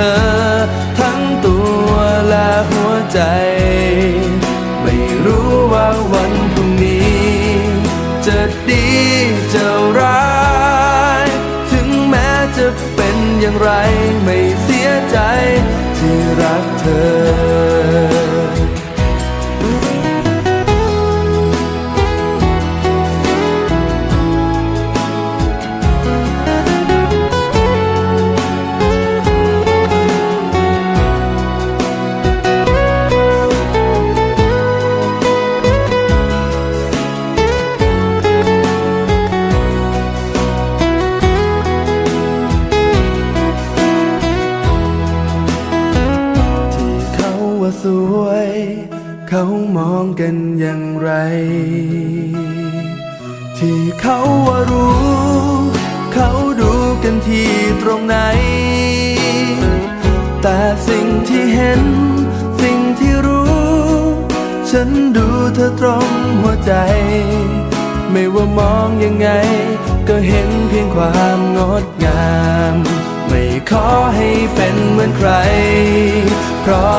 อย่างเธอทั้งตัวและหัวใจ ไม่รู้ว่าวันพรุ่งนี้ จะดีจะร้าย ถึงแม้จะเป็นอย่างไรไม่เสียใจที่รักเธอ สวย เขามองกันอย่างไร ที่เขาว่ารู้ เขาดูกันที่ตรงไหน แต่สิ่งที่เห็น สิ่งที่รู้ ฉันดูเธอตรงหัวใจ ไม่ว่ามองยังไง ก็เห็นเพียงความงดงาม ไม่ขอให้เป็นเหมือนใคร เพราะ